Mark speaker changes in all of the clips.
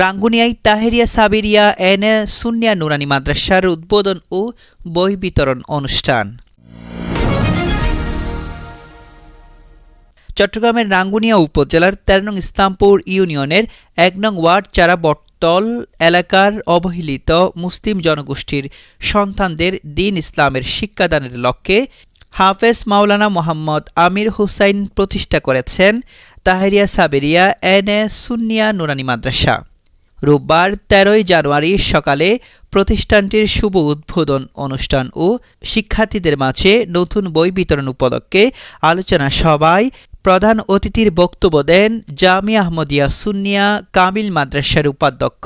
Speaker 1: রাঙ্গুনিয়ায় Taheria Saberia N A Sunnia Nurani মাদ্রাসার উদ্বোধন ও বই বিতরণ অনুষ্ঠান। চট্টগ্রামের রাঙ্গুনিয়া উপজেলার তেরো নং ইসলামপুর ইউনিয়নের এক নং ওয়ার্ড চারা বটতল এলাকার অবহেলিত মুসলিম জনগোষ্ঠীর সন্তানদের দিন ইসলামের শিক্ষাদানের লক্ষ্যে হাফেজ মাওলানা মোহাম্মদ আমির হুসাইন প্রতিষ্ঠা করেছেন তাহেরিয়া সাবেরিয়া এন এ সুন্নিয়া নুরানি মাদ্রাসা। রোববার তেরোই জানুয়ারি সকালে প্রতিষ্ঠানটির শুভ উদ্বোধন অনুষ্ঠান ও শিক্ষার্থীদের মাঝে নতুন বই বিতরণ উপলক্ষে আলোচনা সভায় প্রধান অতিথির বক্তব্য দেন জামিয়া আহমদিয়া সুন্নিয়া কামিল মাদ্রাসার উপাধ্যক্ষ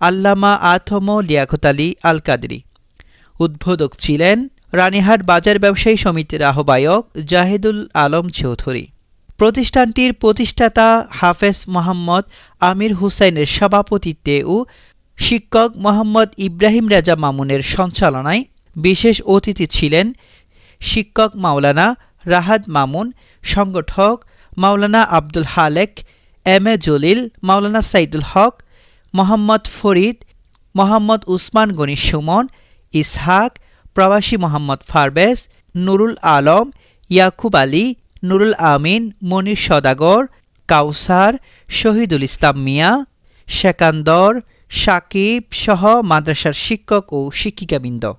Speaker 1: আল্লামা আথম লিয়াকত আলী আল কাদরি উদ্বোধক ছিলেন রানীহাট বাজার ব্যবসায়ী সমিতির আহ্বায়ক জাহিদুল আলম চৌধুরী। প্রতিষ্ঠানটির প্রতিষ্ঠাতা হাফেজ মোহাম্মদ আমির হুসাইনের সভাপতিত্বে ও শিক্ষক মোহাম্মদ ইব্রাহিম রাজা মামুনের সঞ্চালনায় বিশেষ অতিথি ছিলেন শিক্ষক মাওলানা রাহাত মামুন, সংগঠক মাওলানা আব্দুল হালেক, এম এ জলিল, মাওলানা সাইদুল হক, মোহাম্মদ ফরিদ, মোহাম্মদ উসমান গনি সুমন, ইসহাক, প্রবাসী মোহাম্মদ ফারবেজ নুরুল আলম, ইয়াকুব আলী নুরুল আমিন, মনির সদাগর, কাউসার, শহীদুল ইসলাম মিয়া শেকান্দর সাকিব সহ মাদ্রাসার শিক্ষক ও শিক্ষিকাবৃন্দ।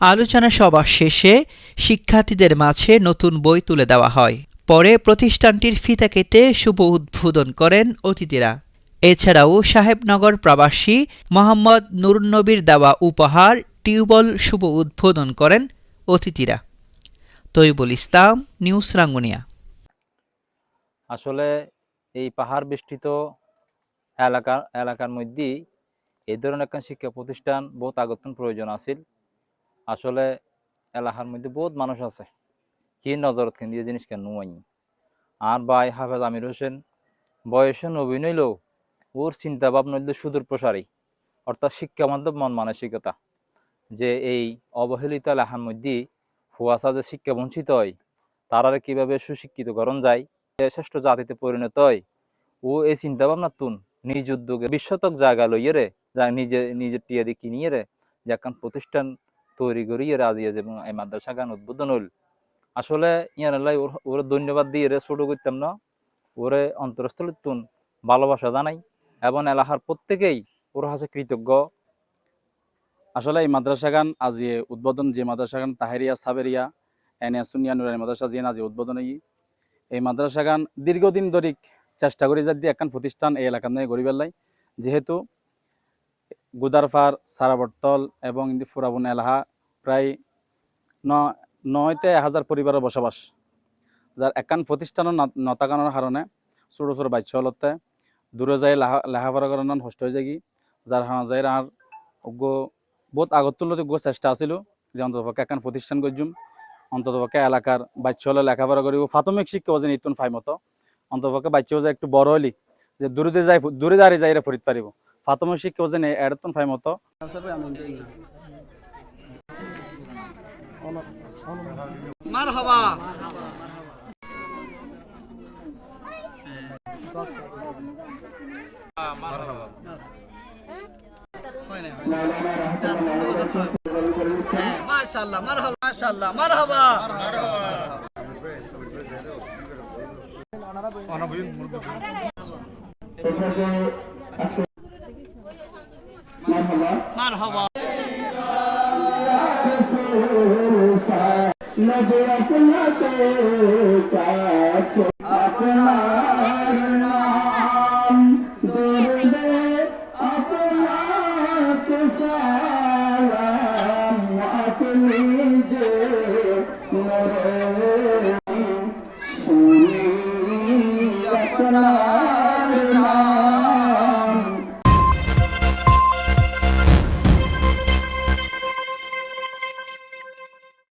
Speaker 1: আলোচনা সভা শেষে শিক্ষার্থীদের মাঝে নতুন বই তুলে দেওয়া হয়। পরে প্রতিষ্ঠানটির ফিতা কেটে শুভ উদ্বোধন করেন অতিথিরা। এছাড়াও সাহেবনগর প্রবাসী মোহাম্মদ নুরুন্নবীর দেওয়া উপহার টিউবল শুভ উদ্বোধন করেন অতিথিরা। তৈবুল ইসলাম, নিউজ রাঙ্গুনিয়া।
Speaker 2: আসলে এই পাহাড় বেষ্টিত এলাকা, এলাকার মধ্যেই এই ধরনের একটা শিক্ষা প্রতিষ্ঠান বহুত আগতন প্রয়োজন আছিল। আসলে এলাকার মধ্যে বহুত মানুষ আছে। কি নজরত কিন্তু এই জিনিস কেন নুয়াই আর ভাই হাফেজ আমির হোসেন, বয়সে নবীন হইলেও ওর চিন্তা ভাবনা হইল সুদূর প্রসারী, অর্থাৎ শিক্ষা মাধ্যম মন মানসিকতা, যে এই অবহেলিত এলাকার মধ্যে ফুয়াশা যে শিক্ষা বঞ্চিত হয় কীভাবে সুশিক্ষিত করণ যায়? শ্রেষ্ঠ জাতিতে পরিণত হয়। ও এই চিন্তা ভাবনা তুন নিজ উদ্যোগে বিশ্বতক জায়গা লইয়ে রে, যা নিজে নিজের টিয়া দিয়ে কিনিয়ে রে, যে একখান প্রতিষ্ঠান তৈরি করিয়ে রে আজিয়ে এবং এই মাদ্রাসা গান উদ্বোধন হইল। আসলে ইয়ার লাই ওরে ধন্যবাদ দিয়ে রে ছোট করতাম না। ওরে অন্তরস্থলে তুন ভালোবাসা জানাই এবং এলাকার প্রত্যেকেই ওর হাসে কৃতজ্ঞ।
Speaker 3: আসলে এই মাদ্রাসা গান আজি উদ্বোধন যে মাদ্রাসা গান, তাহেরিয়া, সাবেরিয়া, এনিয়া, সুনিয়া, নুরানি মাদ্রাসা জিয়ান আজি উদ্বোধন এই মাদ্রাসা গান দীর্ঘদিন ধরে চেষ্টা করি যাতে একখান প্রতিষ্ঠান এই এলাকার নিয়ে গড়ি পেলাই যেহেতু গুদারফার সারাবর্তল এবং ফুরাবন এলাহা প্রায় নয়তে হাজার পরিবারের বসবাস। যার একান প্রতিষ্ঠানের নতাকানোর কারণে ছোটো ছোটো বাচ্চা হলতে দূরে যাই লেখাপড়া করার হষ্ট হয়ে যাগি। যার যাই আর অজ্ঞ বহুত আগত তুলতে গো চেষ্টা আছিল যে অন্ততপক্ষে এখন প্রতিষ্ঠান করছুম অন্ততপক্ষে এলাকার বাচ্চা হলে লেখাপড়া করিব। প্রাথমিক শিক্ষা যে নিতুন ফাই মতো। অন্ততপক্ষে বাচ্চা যে একটু বড় হলি যে দূরে যাই দূরে দাঁড়িয়ে যাই ফরিদ পারিব। প্রাথমিক শিক্ষা যে এড়তুন ফাই মতো।
Speaker 4: মাশাআল্লাহ মারহাবা মাশাআল্লাহ। মারহাবা মারহাবা
Speaker 5: সালাম মোরে